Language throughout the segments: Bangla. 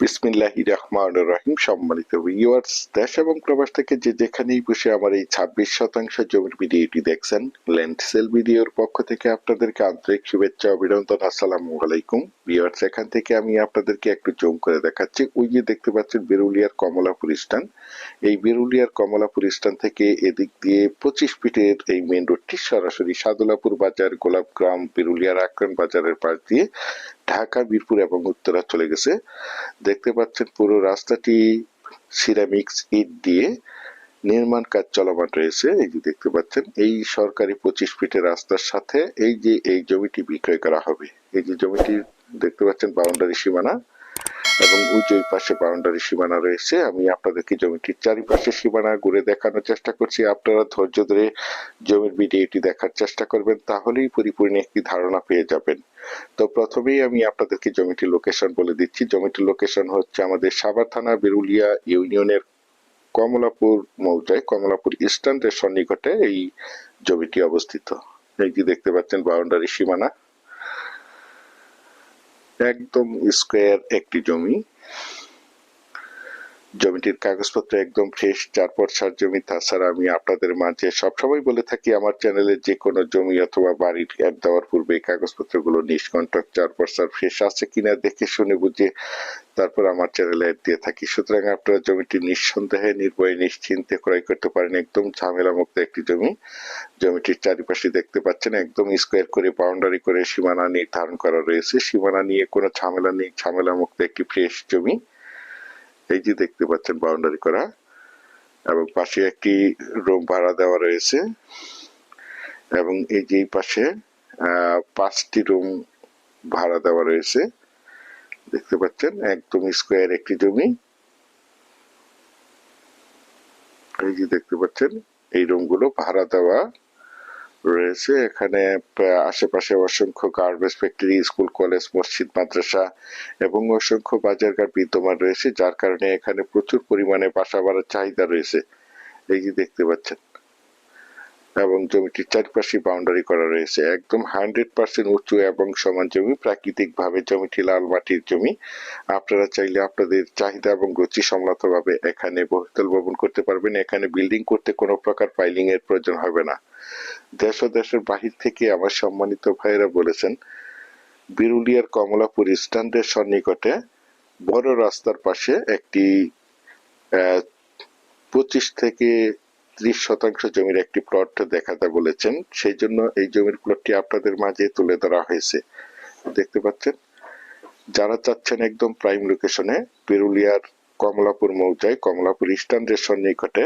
বিসমিল্লাহি রহমান রহিম। সম্মানিত ভিউয়ার্স দেশ এবং প্রবাস থেকে যে যেখানেই বসে আমার এই ছাব্বিশ শতাংশ জমির ভিডিওটি দেখছেন ল্যান্ড সেল ভিডিওর পক্ষ থেকে আপনাদেরকে আন্তরিক শুভেচ্ছা, অভিনন্দন, আসসালামু আলাইকুম। ভিউয়ার্স এখান থেকে আমি আপনাদেরকে একটু জুম করে দেখাচ্ছি। ওই যে দেখতে পাচ্ছেন বেরুলিয়ার কমলাপুর স্টান এই বেরুলিয়ার কমলাপুর স্টান থেকে এদিক দিয়ে পঁচিশ ফিটের এই মেন রোডটি সরাসরি সাদুলাপুর বাজার, গোলাপগ্রাম, বেরুলিয়ার আক্রান বাজারের পাশ দিয়ে ঢাকা বীরপুর এবং উত্তরা চলে গেছে। দেখতে পাচ্ছেন পুরো রাস্তাটি সিরামিক্স ইট দিয়ে নির্মাণ কাজ চলমান রয়েছে। এই যে দেখতে পাচ্ছেন, এই সরকারি পঁচিশ ফিটের রাস্তার সাথে এই যে এই জমিটি বিক্রয় করা হবে। এই যে জমিটি দেখতে পাচ্ছেন, বাউন্ডারি সীমানা। এবং ওই যে পাশে বাউন্ডারি সীমানা রয়েছে, আমি আপনাদেরকে জমিটির চারিপাশে সীমানা ঘুরে দেখানোর চেষ্টা করছি। আপনারা ধৈর্য ধরে জমির ভিডিওটি দেখার চেষ্টা করবেন, তাহলেই পরিপূর্ণ একটি ধারণা পেয়ে যাবেন। তো প্রথমেই আমি আপনাদেরকে জমিটির লোকেশন বলে দিচ্ছি। জমিটির লোকেশন হচ্ছে আমাদের সাভার থানা, বেরুলিয়া ইউনিয়নের কমলাপুর মৌজায়, কমলাপুর স্ট্যান্ডের সন্নিকটে এই জমিটি অবস্থিত। এই দেখতে পাচ্ছেন বাউন্ডারি সীমানা। একদম স্কোয়ার একটি জমি। জমিটির কাগজপত্র একদম ফ্রেশ চার সার জমি, তাছাড়া আমি আপনাদের মাঝে সবসময় বলে থাকি, আমার চ্যানেলে যে কোনো জমি অথবা বাড়ির অ্যাড দেওয়ার পূর্বে কাগজপত্রগুলো নিষ্কণ্টক চার পরসার ফ্রেশ আছে কিনা দেখে শুনে বুঝে তারপর আমার চ্যানেলে অ্যাড দিয়ে থাকি। সুতরাং আপনারা জমিটি নিঃসন্দেহে, নির্ভয়ে, নিশ্চিন্তে ক্রয় করতে পারেন। একদম ঝামেলা মুক্ত একটি জমি। জমিটির চারিপাশে দেখতে পাচ্ছেন, একদম স্কোয়ার করে বাউন্ডারি করে সীমানা নির্ধারণ করা রয়েছে। সীমানা নিয়ে কোনো ঝামেলা নেই ঝামেলা মুক্ত একটি ফ্রেশ জমি। এই যে দেখতে পাচ্ছেন বাউন্ডারি করা, এবং পাশে একটি রুম ভাড়া দেওয়া রয়েছে, এবং এই যে পাশে পাঁচটি রুম ভাড়া দেওয়া রয়েছে, দেখতে পাচ্ছেন একদম স্কোয়ার একটি জমি। এই যে দেখতে পাচ্ছেন, এই রুমগুলো ভাড়া দেওয়া রয়েছে। এখানে আশেপাশে অসংখ্য গার্মেন্টস ফ্যাক্টরি স্কুল কলেজ মসজিদ, মাদ্রাসা এবং অসংখ্য বাজারঘাট বিদ্যমান রয়েছে, যার কারণে এখানে প্রচুর পরিমাণে বাসা বাড়ার চাহিদা রয়েছে। এই যে দেখতে পাচ্ছেন। এবং জমিটির চারপাশে বাউন্ডারি করা রয়েছে। একদম হান্ড্রেড পার্সেন্ট উঁচু এবং সমান জমি। প্রাকৃতিক ভাবে জমিটি লাল মাটির জমি। আপনারা চাইলে আপনাদের চাহিদা এবং রুচি সম্মত ভাবে এখানে বহুতল ভবন করতে পারবেন। এখানে বিল্ডিং করতে কোনো প্রকার পাইলিং এর প্রয়োজন হবে না। দেশ ও দেশের বাহির থেকে আমার সম্মানিত ভাইয়েরা বলেছেন, বিরুলিয়ার কমলাপুর স্ট্যান্ডের সন্নিকটে বড় রাস্তার পাশে একটি পঁচিশ থেকে ত্রিশ শতাংশ জমির একটি প্লট দেখাতে বলেছেন, সেই জন্য এই জমির প্লটটি আপনাদের মাঝে তুলে ধরা হয়েছে। দেখতে পাচ্ছেন, যারা চাচ্ছেন একদম প্রাইম লোকেশনে পেরুলিয়ার কমলাপুর মৌজায়, কমলাপুর স্ট্যান্ডের সন্নিকটে,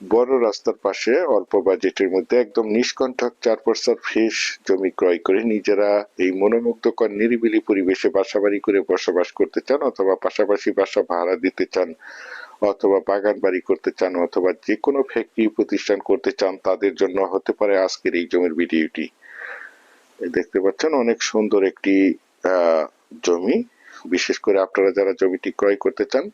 বড় রাস্তার পাশে অল্প বাজেটের মধ্যে একদম নিষ্কণ্ঠক চার পরসার ফ্রেশ জমি ক্রয় করে নিজেরা এই মনোমুগ্ধকর নিরিবিলি পরিবেশে বাসাবাড়ি করে বসবাস করতে চান অথবা পাশাপাশি বাসা ভাড়া দিতে চান। অথবা বাগান বাড়ি করতে চান অথবা যে কোনো ফ্যাক্টরি প্রতিষ্ঠান করতে চান, তাদের জন্য হতে পারে আজকের এই জমির ভিডিওটি। দেখতে পাচ্ছেন অনেক সুন্দর একটি জমি। বিশেষ করে আপনারা যারা জমিটি ক্রয় করতে চান,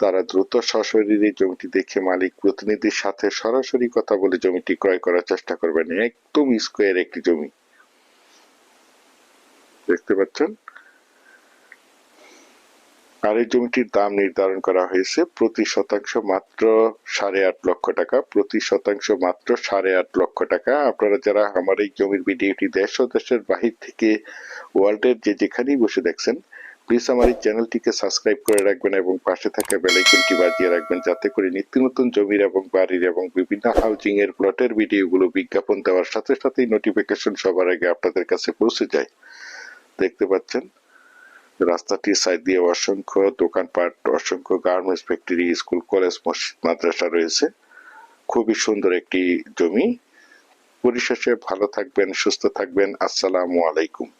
তারা দ্রুত সশরীরে জমিটি দেখে মালিক প্রতিনিধির সাথে সরাসরি কথা বলে জমিটি ক্রয় করার চেষ্টা করবেন। একদম স্কোয়ার একটি জমি। দেখতে পাচ্ছেন? আর এই জমিটির দাম নির্ধারণ করা হয়েছে প্রতি শতাংশ মাত্র সাড়ে আট লক্ষ টাকা। প্রতি শতাংশ মাত্র সাড়ে আট লক্ষ টাকা। আপনারা যারা আমার এই জমির ভিডিওটি দেশ ও দেশের বাহির থেকে ওয়ার্ল্ডের যে যেখানেই বসে দেখছেন প্লিজ আমার এই চ্যানেলটিকে সাবস্ক্রাইব করে রাখবেন এবং পাশে থাকা বেলাইকনটি বাজিয়ে রাখবেন যাতে করে নিত্য নতুন জমির এবং বাড়ির এবং বিভিন্ন হাউজিং এর প্লটের ভিডিওগুলো বিজ্ঞাপন দেওয়ার সাথে সাথেই নোটিফিকেশন সবার আগে আপনাদের কাছে পৌঁছে যায়। দেখতে পাচ্ছেন? রাস্তাটির সাইড দিয়ে অসংখ্য দোকানপাট, অসংখ্য গার্মেন্টস ফ্যাক্টরি, স্কুল, কলেজ, মসজিদ, মাদ্রাসা রয়েছে। খুবই সুন্দর একটি জমি। পরিশেষে ভালো থাকবেন, সুস্থ থাকবেন। আসসালামু আলাইকুম।